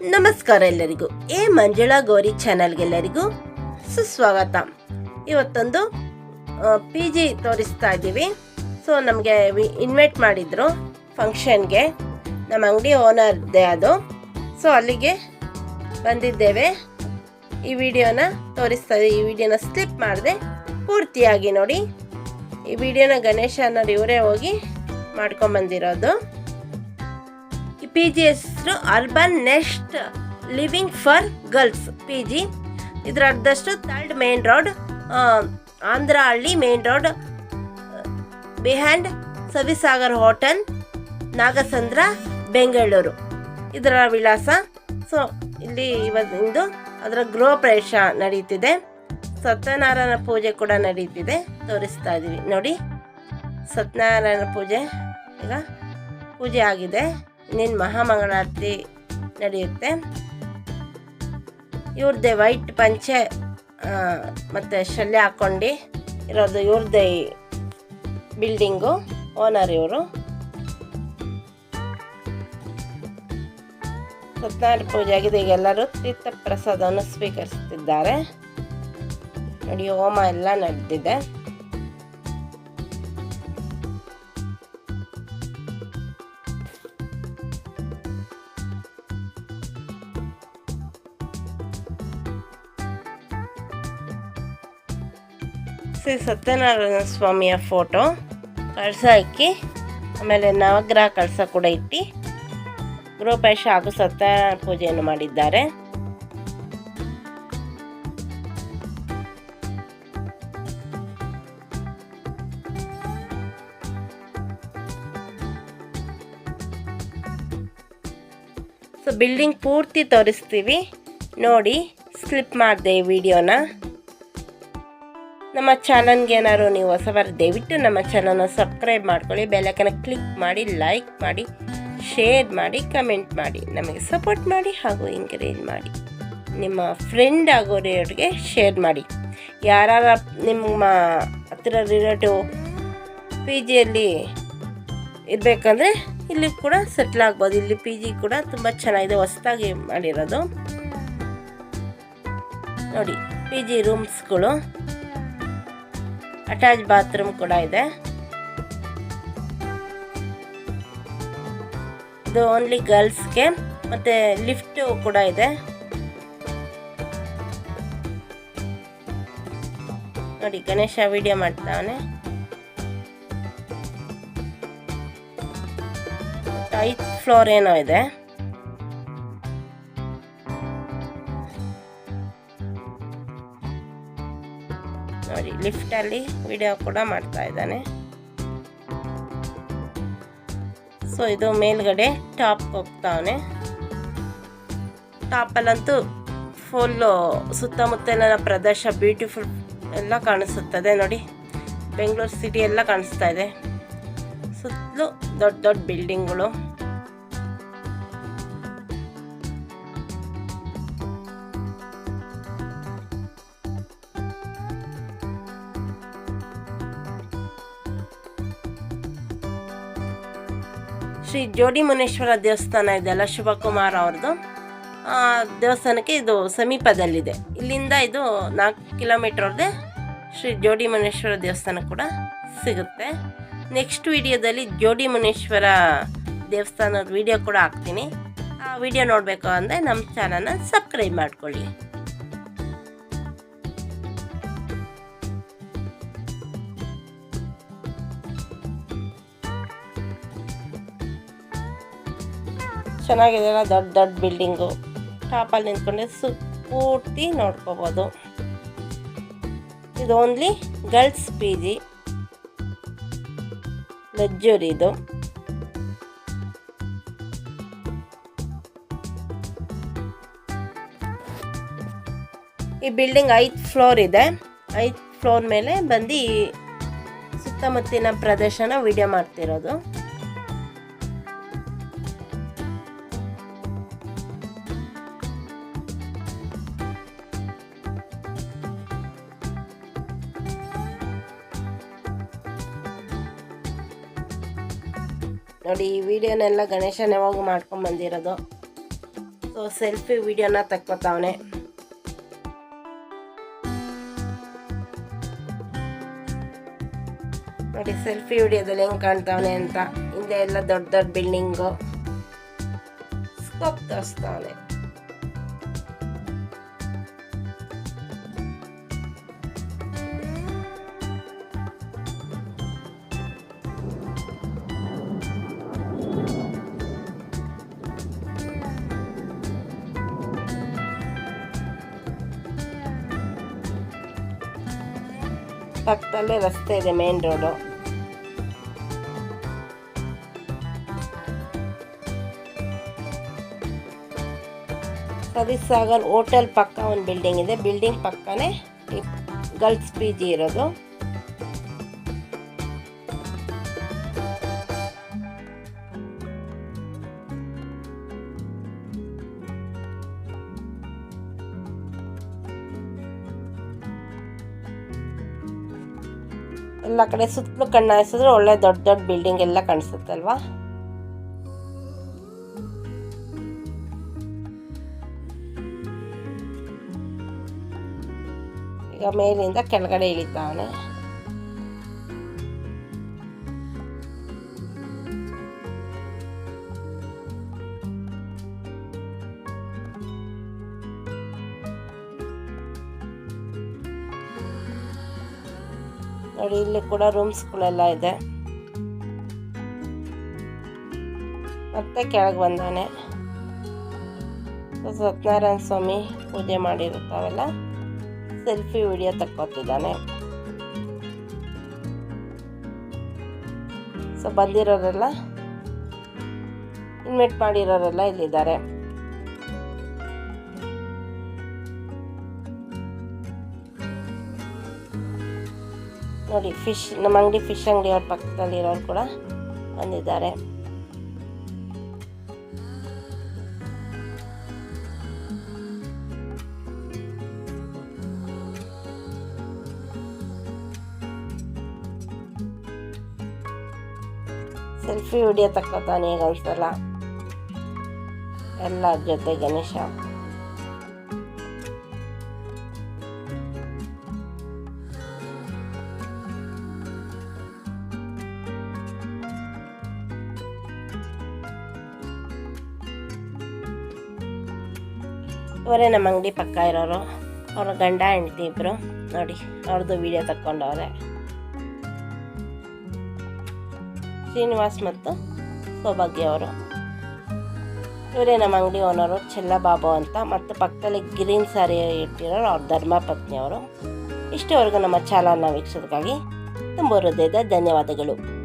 ನಮಸ್ಕಾರ ಎಲ್ಲರಿಗೂ. ಎ ಮಂಜುಳಾ ಗೌರಿ ಚಾನಲ್ಗೆಲ್ಲರಿಗೂ ಸುಸ್ವಾಗತ. ಇವತ್ತೊಂದು ಪಿ ಜಿ ತೋರಿಸ್ತಾ ಇದ್ದೀವಿ. ಸೊ ನಮಗೆ ಇನ್ವೈಟ್ ಮಾಡಿದ್ರು ಫಂಕ್ಷನ್ಗೆ. ನಮ್ಮ ಅಂಗಡಿ ಓನರ್ದೇ ಅದು. ಸೊ ಅಲ್ಲಿಗೆ ಬಂದಿದ್ದೇವೆ. ಈ ವಿಡಿಯೋನ ತೋರಿಸ್ತಾ ಈ ವಿಡಿಯೋನ ಸ್ಲಿಪ್ ಮಾಡಿದೆ ಪೂರ್ತಿಯಾಗಿ ನೋಡಿ. ಈ ವಿಡಿಯೋನ ಗಣೇಶ ಅನ್ನೋರು ಇವರೇ ಹೋಗಿ ಮಾಡ್ಕೊಂಬಂದಿರೋದು. ಈ ಪಿ ಜಿ ಹೆಸರು urban nest living for girls P G ಇದರ ಅರ್ಧಷ್ಟು third main road Andrahalli main road behind Savisagar hotel, Nagasandra, Bengaluru. ಇದರ ವಿಳಾಸ ಸೊ ಇಲ್ಲಿ ಇವತ್ತಿಂದು ಅದರ ಗೃಹ ಪ್ರವೇಶ ನಡೀತಿದೆ. ಸತ್ಯನಾರಾಯಣ ಪೂಜೆ ಕೂಡ ನಡೀತಿದೆ. ತೋರಿಸ್ತಾ ಇದ್ದೀವಿ ನೋಡಿ, ಸತ್ಯನಾರಾಯಣ ಪೂಜೆ, ಈಗ ಪೂಜೆ ಆಗಿದೆ. ಇನ್ನೇನು ಮಹಾಮಂಗಳಾರತಿ ನಡೆಯುತ್ತೆ. ಇವ್ರದ್ದೇ ವೈಟ್ ಪಂಚೆ ಮತ್ತು ಶಲ್ಯ ಹಾಕ್ಕೊಂಡು ಇರೋದು ಇವ್ರದ್ದೇ ಬಿಲ್ಡಿಂಗು, ಓನರ್ ಇವರು. ಸತ್ಯನಾರಾಯಣ ಪೂಜೆ ಆಗಿದೆ, ಈಗ ಎಲ್ಲರೂ ತೀರ್ಥ ಪ್ರಸಾದವನ್ನು ಸ್ವೀಕರಿಸುತ್ತಿದ್ದಾರೆ ನೋಡಿ, ಹೋಮ ಎಲ್ಲ ನಡೆದಿದೆ. ಶ್ರೀ ಸತ್ಯನಾರಾಯಣ ಸ್ವಾಮಿಯ ಫೋಟೋ. ಕಳಸ ಹಾಕಿ ಆಮೇಲೆ ನವಗ್ರಹ ಕಳಸ ಕೂಡ ಇಟ್ಟು. ಗೃಹಪ್ರವೇಶ ಹಾಗೂ ಸತ್ಯನಾರಾಯಣ ಪೂಜೆಯನ್ನು ಮಾಡಿದ್ದಾರೆ. ಸೊ ಬಿಲ್ಡಿಂಗ್ ಪೂರ್ತಿ ತೋರಿಸ್ತೀವಿ. ನೋಡಿ ಸ್ಲಿಪ್ ಮಾಡಿದೆ ಈ ವಿಡಿಯೋನ ನಮ್ಮ ಚಾನಲ್ಗೆ ಏನಾದ್ರು ನೀವು ಹೊಸಬರು ದಯವಿಟ್ಟು ನಮ್ಮ ಚಾನಲ್ನ ಸಬ್ಸ್ಕ್ರೈಬ್ ಮಾಡ್ಕೊಳ್ಳಿ ಬೆಲ್ಲಕ್ಕನ ಕ್ಲಿಕ್ ಮಾಡಿ, ಲೈಕ್ ಮಾಡಿ, ಶೇರ್ ಮಾಡಿ, ಕಮೆಂಟ್ ಮಾಡಿ, ನಮಗೆ ಸಪೋರ್ಟ್ ಮಾಡಿ ಹಾಗೂ ಎಂಕರೇಜ್ ಮಾಡಿ. ನಿಮ್ಮ ಫ್ರೆಂಡ್ ಆಗೋರಿಗೆ ಶೇರ್ ಮಾಡಿ. ಯಾರ ನಿಮ್ಮ ಹತ್ತಿರ ರಿಲೇಟಿವ್ ಪಿ ಜಿಯಲ್ಲಿ ಇರಬೇಕಂದ್ರೆ ಇಲ್ಲಿ ಕೂಡ ಸೆಟ್ಲ್ ಆಗ್ಬೋದು. ಇಲ್ಲಿ ಪಿ ಜಿ ಕೂಡ ತುಂಬ ಚೆನ್ನಾಗಿದೆ, ಹೊಸದಾಗಿ ಮಾಡಿರೋದು. ನೋಡಿ, ಪಿ ಜಿ ರೂಮ್ಸ್ಗಳು. ಅಟ್ಯಾಚ್ ಬಾತ್ರೂಮ್ ಕೂಡ ಇದೆ. ಇದು ಓನ್ಲಿ ಗರ್ಲ್ಸ್ಗೆ ಮತ್ತೆ ಲಿಫ್ಟ್ ಕೂಡ ಇದೆ. ನೋಡಿ, ಗಣೇಶ ವಿಡಿಯೋ ಮಾಡ್ತಾವನೆ. ಐದು ಫ್ಲೋರ್ ಏನೋ ಇದೆ. ನೋಡಿ ಲಿಫ್ಟಲ್ಲಿ ವಿಡಿಯೋ ಕೂಡ ಮಾಡ್ತಾ ಇದ್ದಾನೆ. ಸೊ ಇದು ಮೇಲ್ಗಡೆ ಟಾಪ್ ಹೋಗ್ತಾವನೆ. ಟಾಪಲ್ಲಂತೂ ಫುಲ್ಲು ಸುತ್ತಮುತ್ತಲಿನ ಪ್ರದೇಶ ಬ್ಯೂಟಿಫುಲ್ ಎಲ್ಲ ಕಾಣಿಸುತ್ತದೆ ನೋಡಿ. ಬೆಂಗಳೂರು ಸಿಟಿ ಎಲ್ಲ ಕಾಣಿಸ್ತಾ ಇದೆ. ಸುತ್ತಲೂ ದೊಡ್ಡ ದೊಡ್ಡ ಬಿಲ್ಡಿಂಗ್ಗಳು ಶ್ರೀ ಜೋಡಿ ಮುನೇಶ್ವರ ದೇವಸ್ಥಾನ ಇದೆಯಲ್ಲ ಶಿವಕುಮಾರ್ ಅವ್ರದ್ದು. ದೇವಸ್ಥಾನಕ್ಕೆ ಇದು ಸಮೀಪದಲ್ಲಿದೆ. ಇಲ್ಲಿಂದ ಇದು ನಾಲ್ಕು ಕಿಲೋಮೀಟ್ರವ್ರದ್ದೇ ಶ್ರೀ ಜೋಡಿ ಮುನೇಶ್ವರ ದೇವಸ್ಥಾನ ಕೂಡ ಸಿಗುತ್ತೆ. ನೆಕ್ಸ್ಟ್ ವಿಡಿಯೋದಲ್ಲಿ ಜೋಡಿ ಮುನೇಶ್ವರ ದೇವಸ್ಥಾನದ ವಿಡಿಯೋ ಕೂಡ ಹಾಕ್ತೀನಿ. ಆ ವಿಡಿಯೋ ನೋಡಬೇಕು ಅಂದರೆ ನಮ್ಮ ಚಾನಲ್ನ ಸಬ್ಸ್ಕ್ರೈಬ್ ಮಾಡ್ಕೊಳ್ಳಿ. ಚೆನ್ನಾಗಿದೆಯಲ್ಲ, ದೊಡ್ಡ ದೊಡ್ಡ ಬಿಲ್ಡಿಂಗು ಟಾಪಲ್ಲಿ ನಿಂತ್ಕೊಂಡೆ ಸು ಪೂರ್ತಿ ನೋಡ್ಕೋಬೋದು. ಇದು only girls P G luxury ಇದು. ಈ ಬಿಲ್ಡಿಂಗ್ ಐದು ಫ್ಲೋರ್ ಇದೆ. ಐದು ಫ್ಲೋರ್ ಮೇಲೆ ಬಂದು ಸುತ್ತಮುತ್ತಿನ ಪ್ರದೇಶನ ವಿಡಿಯೋ ಮಾಡ್ತಿರೋದು. ನೋಡಿ, ಈ ವಿಡಿಯೋನೆಲ್ಲ ಗಣೇಶನ ಯಾವಾಗ ಮಾಡ್ಕೊಂಡು ಬಂದಿರೋದು. ಸೊ ಸೊ ಸೆಲ್ಫಿ ವಿಡಿಯೋನ ತಕ್ಕೊತಾವನೆ. ನೋಡಿ ಸೆಲ್ಫಿ ವಿಡಿಯೋದಲ್ಲಿ ಹೆಂಗೆ ಕಾಣ್ತಾವನೆ ಅಂತ. ಹಿಂದೆ ಎಲ್ಲ ದೊಡ್ಡ ದೊಡ್ಡ ಬಿಲ್ಡಿಂಗು ಸ್ಕೋಪ್ ತೋರಿಸ್ತಾವನೆ. ಪಕ್ಕದಲ್ಲೇ ರಸ್ತೆ ಇದೆ main road Satish Sagar hotel ಪಕ್ಕ ಒಂದು ಬಿಲ್ಡಿಂಗ್ ಇದೆ. ಬಿಲ್ಡಿಂಗ್ ಪಕ್ಕನೇ ಗರ್ಲ್ಸ್ ಪಿ ಜಿ ಇರೋದು. ಎಲ್ಲ ಕಡೆ ಸುತ್ತಲೂ ಕಣ್ಣು ಒಳ್ಳೆ ದೊಡ್ಡ ದೊಡ್ಡ ಬಿಲ್ಡಿಂಗ್ ಎಲ್ಲ ಕಾಣಿಸುತ್ತಲ್ವಾ? ಈಗ ಮೇಲಿಂದ ಕೆಳಗಡೆ ಇಳಿತಾವನೆ. ನೋಡಿ, ಇಲ್ಲಿ ಕೂಡ ರೂಮ್ಸ್ಗಳೆಲ್ಲ ಇದೆ. ಮತ್ತೆ ಕೆಳಗೆ ಬಂದಾನೆ. ಸತ್ಯನಾರಾಯಣ ಸ್ವಾಮಿ ಪೂಜೆ ಮಾಡಿರುತ್ತಾವೆಲ್ಲ ಸೆಲ್ಫಿ ವಿಡಿಯೋ ತಕ್ಕೊತಿದ್ದಾನೆ. ಸೊ ಬಂದಿರೋರೆಲ್ಲ ಇನ್ವೈಟ್ ಮಾಡಿರೋರೆಲ್ಲ ಇಲ್ಲಿದ್ದಾರೆ. ನೋಡಿ ಫಿಶ್ ನಮ್ಮ ಅಂಗಡಿ ಫಿಶ್ ಅಂಗಡಿ ಅವ್ರ ಪಕ್ಕದಲ್ಲಿರೋರು ಕೂಡ ಬಂದಿದ್ದಾರೆ. ಸೆಲ್ಫಿ ವಿಡಿಯೋ ತಕ್ಕೋತಾನೆ ಈಗ ಒಂದ್ಸಲ. ಎಲ್ಲರ ಜೊತೆ ಗಣೇಶ. ಇವರೇ ನಮ್ಮ ಅಂಗಡಿ ಪಕ್ಕ ಇರೋರು. ಅವ್ರ ಗಂಡ, ಹೆಂಡತಿ ಇಬ್ಬರು ನೋಡಿ ಅವ್ರದ್ದು ವಿಡಿಯೋ ತಕ್ಕೊಂಡವ್ರೆ. ಶ್ರೀನಿವಾಸ್ ಮತ್ತು ಸೌಭಾಗ್ಯ ಅವರು. ಇವರೇ ನಮ್ಮ ಅಂಗಡಿ ಓನರು ಚೆಲ್ಲಬಾಬು ಅಂತ. ಮತ್ತು ಪಕ್ಕದಲ್ಲಿ ಗ್ರೀನ್ ಸಾರಿ ಇಟ್ಟಿರೋರು ಅವ್ರ ಧರ್ಮಪತ್ನಿಯವರು ಇಷ್ಟವರೆಗೂ ನಮ್ಮ ಚಾಲನ ವೀಕ್ಷಿಸೋದಕ್ಕಾಗಿ ತುಂಬ ಹೃದಯದ ಧನ್ಯವಾದಗಳು.